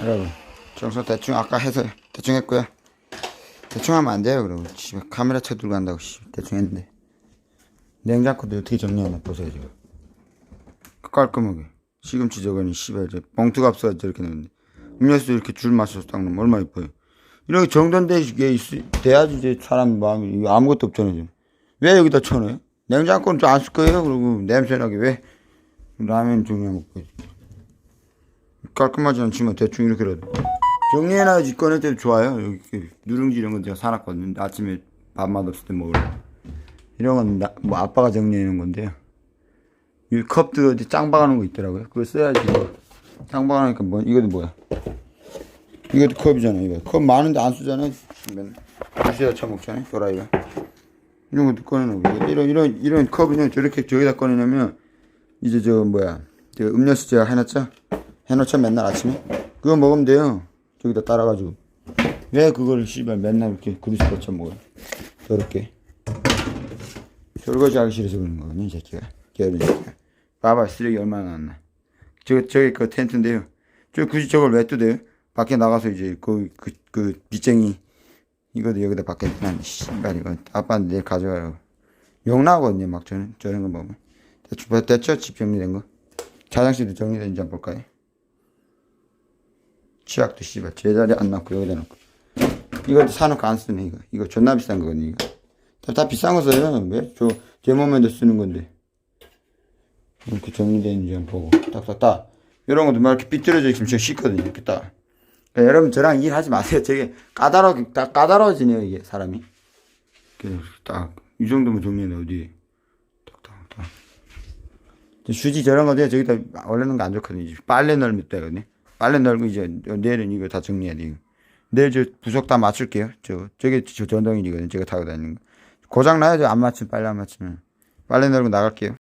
여러분 청소 대충 아까 해서 대충 했고요. 대충 하면 안 돼요 그러고 씨발 카메라 쳐 들고 간다고 씨 대충 했는데. 냉장고도 어떻게 정리하나 보세요 지금. 깔끔하게. 시금치 저거니 씨발 이제 봉투가 없어서 저렇게 넣는데. 음료수 이렇게 줄 맞춰서 딱 넣으면 얼마나 이뻐요. 이렇게 정돈돼 게 있, 돼야지 이제 사람 마음이 아무것도 없잖아요 지금. 왜 여기다 쳐놔요? 냉장고는 좀 안 쓸 거예요? 그리고 냄새나게 왜? 라면 종이야 먹고 깔끔하지 않지만 대충 이렇게라도. 정리해놔야지 꺼낼 때도 좋아요. 여기 그 누룽지 이런 거 제가 사놨거든요. 아침에 밥맛 없을 때 먹으려 이런 건뭐 아빠가 정리해 놓은 건데요. 이 컵도 어디 짱 박아놓은 거 있더라고요. 그거 써야지. 짱 박아놓으니까 뭐 이것도 뭐야? 이것도 컵이잖아 이거. 컵 많은데 안 쓰잖아. 맨날 주시다 처먹잖아요 도라이가. 이런 것도 꺼내놓고 이런 이런 이런 컵은 저렇게 저기다 꺼내놓으면 이제 저 뭐야? 저 음료수 제가 해놨죠 해놓죠 맨날 아침에? 그거 먹으면 돼요. 저기다 따라가지고. 왜 그걸 씨발 맨날 이렇게 그릇에 받쳐 먹어요? 저렇게. 설거지 하기 싫어서 그러는 거거든요 이 새끼가. 게으른 새끼가. 봐봐 쓰레기 얼마나 나왔나. 저 저기 그 텐트인데요. 저 굳이 저걸 왜 뜯어요? 밖에 나가서 이제 그 그그 빚쟁이 이것도 여기다 밖에 난 씨발 이거 아빠한테 내일 가져가라고. 욕 나거든요 막 저는 저런 거 보면. 대충 됐죠 집 정리된 거? 화장실도 정리된지 한번 볼까요 치약도 씨발 제자리 안 놔고 여기다 놓고. 이거 사놓고 안 쓰네 이거. 이거 존나 비싼 거거든요 이거. 다, 다 비싼 거 써요 왜저제 몸에도 쓰는 건데. 이렇게 정리되는지 한번 보고. 딱딱딱 이런 것도 막 이렇게 삐뚤어져 있으면 제가 씻거든요 이렇게 딱. 그러니까 여러분 저랑 일하지 마세요. 되게 까다로 딱 까다로워지네요 이게 사람이. 딱 이 정도면 정리는 어디. 딱딱딱. 휴지 저런 거들 저기다 올리는 거안 좋거든요. 빨래 널면 되거든요 빨래 널고 이제 내일은 이거 다 정리해야 돼요. 내일 저 부속 다 맞출게요. 저 저게 저 전동이거든요. 제가 타고 다니는 거. 고장 나야죠. 안 맞추면 빨래 안 맞추면. 빨래 널고 나갈게요